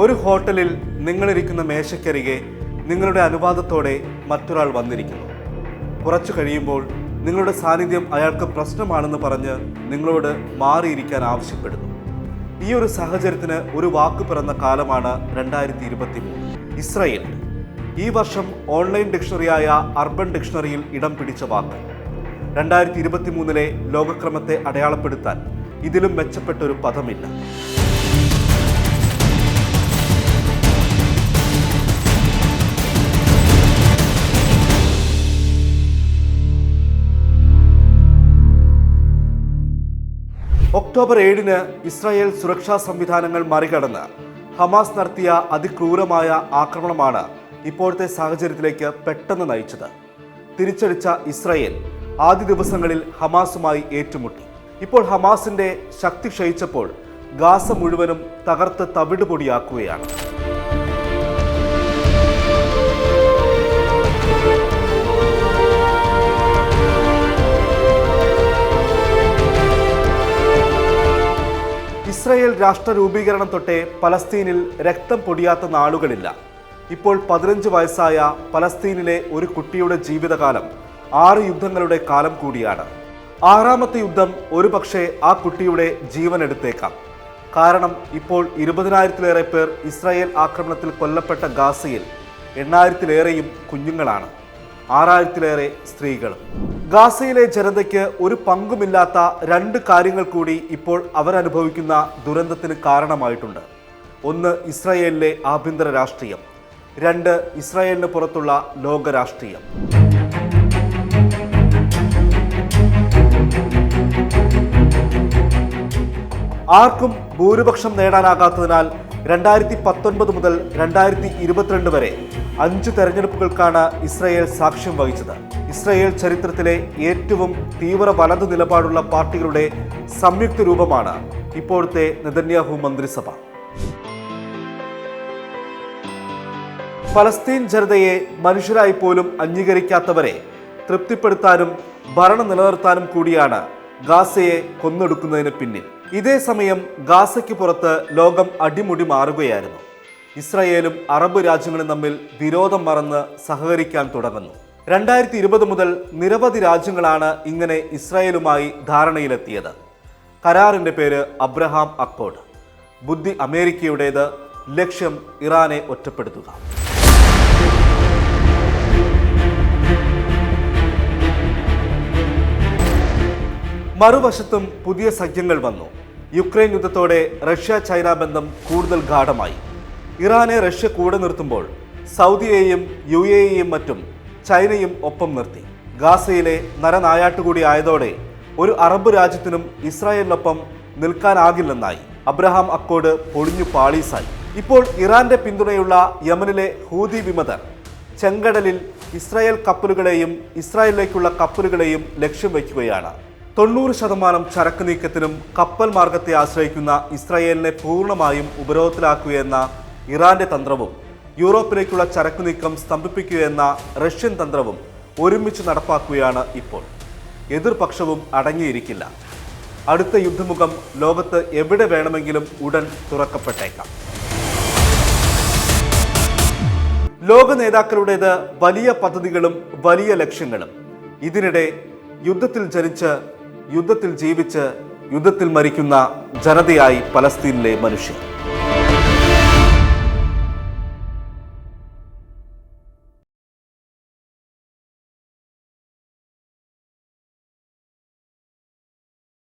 ഒരു ഹോട്ടലിൽ നിങ്ങളിരിക്കുന്ന മേശയ്ക്കരികെ നിങ്ങളുടെ അനുവാദത്തോടെ മറ്റൊരാൾ വന്നിരിക്കുന്നു. കുറച്ചു കഴിയുമ്പോൾ നിങ്ങളുടെ സാന്നിധ്യം അയാൾക്ക് പ്രശ്നമാണെന്ന് പറഞ്ഞ് നിങ്ങളോട് മാറിയിരിക്കാൻ ആവശ്യപ്പെടുന്നു. ഈ ഒരു സാഹചര്യത്തിന് ഒരു വാക്ക് പിറന്ന കാലമാണ് രണ്ടായിരത്തി ഇരുപത്തി മൂന്ന് ഇസ്രയേൽ. ഈ വർഷം ഓൺലൈൻ ഡിക്ഷണറിയായ അർബൻ ഡിക്ഷണറിയിൽ ഇടം പിടിച്ച വാക്ക്. രണ്ടായിരത്തി ഇരുപത്തി മൂന്നിലെ ലോകക്രമത്തെ അടയാളപ്പെടുത്താൻ ഇതിലും മെച്ചപ്പെട്ട ഒരു പദമില്ല. ഒക്ടോബർ ഏഴിന് ഇസ്രായേൽ സുരക്ഷാ സംവിധാനങ്ങൾ മറികടന്ന് ഹമാസ് നടത്തിയ അതിക്രൂരമായ ആക്രമണമാണ് ഇപ്പോഴത്തെ സാഹചര്യത്തിലേക്ക് പെട്ടെന്ന് നയിച്ചത്. തിരിച്ചടിച്ച ഇസ്രായേൽ ആദ്യ ദിവസങ്ങളിൽ ഹമാസുമായി ഏറ്റുമുട്ടി. ഇപ്പോൾ ഹമാസിന്റെ ശക്തി ക്ഷയിച്ചപ്പോൾ ഗാസ മുഴുവനും തകർത്ത് തവിടുപൊടിയാക്കുകയാണ്. രാഷ്ട്ര രൂപീകരണം തൊട്ടേ പലസ്തീനിൽ രക്തം പൊടിയാത്ത നാളുകളില്ല. ഇപ്പോൾ പതിനഞ്ച് വയസ്സായ പലസ്തീനിലെ ഒരു കുട്ടിയുടെ ജീവിതകാലം ആറ് യുദ്ധങ്ങളുടെ കാലം കൂടിയാണ്. ആറാമത്തെ യുദ്ധം ഒരുപക്ഷെ ആ കുട്ടിയുടെ ജീവൻ എടുത്തേക്കാം കാരണം ഇപ്പോൾ ഇരുപതിനായിരത്തിലേറെ പേർ ഇസ്രായേൽ ആക്രമണത്തിൽ കൊല്ലപ്പെട്ട ഗാസയിൽ എണ്ണായിരത്തിലേറെയും കുഞ്ഞുങ്ങളാണ്. ആറായിരത്തിലേറെ സ്ത്രീകളും. ഗാസയിലെ ജനതയ്ക്ക് ഒരു പങ്കുമില്ലാത്ത രണ്ട് കാര്യങ്ങൾ കൂടി ഇപ്പോൾ അവരനുഭവിക്കുന്ന ദുരന്തത്തിന് കാരണമായിട്ടുണ്ട്. ഒന്ന് ഇസ്രായേലിലെ ആഭ്യന്തര രാഷ്ട്രീയം. രണ്ട് ഇസ്രായേലിന് പുറത്തുള്ള ലോകരാഷ്ട്രീയം. ആർക്കും ഭൂരിപക്ഷം നേടാനാകാത്തതിനാൽ രണ്ടായിരത്തി പത്തൊൻപത് മുതൽ രണ്ടായിരത്തി ഇരുപത്തിരണ്ട് വരെ അഞ്ച് തെരഞ്ഞെടുപ്പുകൾക്കാണ് ഇസ്രായേൽ സാക്ഷ്യം വഹിച്ചത്. ഇസ്രയേൽ ചരിത്രത്തിലെ ഏറ്റവും തീവ്ര വലതു നിലപാടുള്ള പാർട്ടികളുടെ സംയുക്ത രൂപമാണ് ഇപ്പോഴത്തെ നെതന്യാഹു മന്ത്രിസഭ. ഫലസ്തീൻ ജനതയെ മനുഷ്യരായി പോലും അംഗീകരിക്കാത്തവരെ തൃപ്തിപ്പെടുത്താനും ഭരണം നിലനിർത്താനും കൂടിയാണ് ഗാസയെ കൊന്നൊടുക്കുന്നതിന് പിന്നിൽ. ഇതേ സമയം ഗാസയ്ക്ക് പുറത്ത് ലോകം അടിമുടി മാറുകയായിരുന്നു. ഇസ്രയേലും അറബ് രാജ്യങ്ങളും തമ്മിൽ വിരോധം മറന്ന് സഹകരിക്കാൻ തുടങ്ങുന്നു. രണ്ടായിരത്തി ഇരുപത് മുതൽ നിരവധി രാജ്യങ്ങളാണ് ഇങ്ങനെ ഇസ്രായേലുമായി ധാരണയിലെത്തിയത്. കരാറിന്റെ പേര് അബ്രഹാം അക്കോഡ്. ബുദ്ധി അമേരിക്കയുടേത് ലക്ഷ്യം ഇറാനെ ഒറ്റപ്പെടുത്തുക. മറുവശത്തും പുതിയ സഖ്യങ്ങൾ വന്നു. യുക്രൈൻ യുദ്ധത്തോടെ റഷ്യ ചൈന ബന്ധം കൂടുതൽ ഗാഠമായി ഇറാനെ റഷ്യ കൂടെ നിർത്തുമ്പോൾ സൗദിയെയും യു എയെയും മറ്റും ചൈനയും ഒപ്പം നിർത്തി. ഗാസയിലെ നരനായാട്ടുകൂടി ആയതോടെ ഒരു അറബ് രാജ്യത്തിനും ഇസ്രായേലിനൊപ്പം നിൽക്കാനാകില്ലെന്നായി അബ്രഹാം അക്കോഡ് പൊളിഞ്ഞു പാളീസായി. ഇപ്പോൾ ഇറാന്റെ പിന്തുണയുള്ള യമനിലെ ഹൂതി വിമതർ ചെങ്കടലിൽ ഇസ്രായേൽ കപ്പലുകളെയും ഇസ്രായേലിലേക്കുള്ള കപ്പലുകളെയും ലക്ഷ്യം വയ്ക്കുകയാണ്. തൊണ്ണൂറ് ശതമാനം ചരക്ക് നീക്കത്തിനും കപ്പൽ മാർഗത്തെ ആശ്രയിക്കുന്ന ഇസ്രായേലിനെ പൂർണമായും ഉപരോധത്തിലാക്കുകയെന്ന ഇറാന്റെ തന്ത്രവും യൂറോപ്പിലേക്കുള്ള ചരക്കു നീക്കം സ്തംഭിപ്പിക്കുകയെന്ന റഷ്യൻ തന്ത്രവും ഒരുമിച്ച് നടപ്പാക്കുകയാണ് ഇപ്പോൾ. എതിർപക്ഷവും അടങ്ങിയിരിക്കില്ല. അടുത്ത യുദ്ധമുഖം ലോകത്ത് എവിടെ വേണമെങ്കിലും ഉടൻ തുറക്കപ്പെട്ടേക്കാം. ലോക നേതാക്കളുടേത് വലിയ പദ്ധതികളും വലിയ ലക്ഷ്യങ്ങളും. ഇതിനിടെ യുദ്ധത്തിൽ ജനിച്ച് യുദ്ധത്തിൽ ജീവിച്ച് യുദ്ധത്തിൽ മരിക്കുന്ന ജനതയായി പലസ്തീനിലെ മനുഷ്യർ.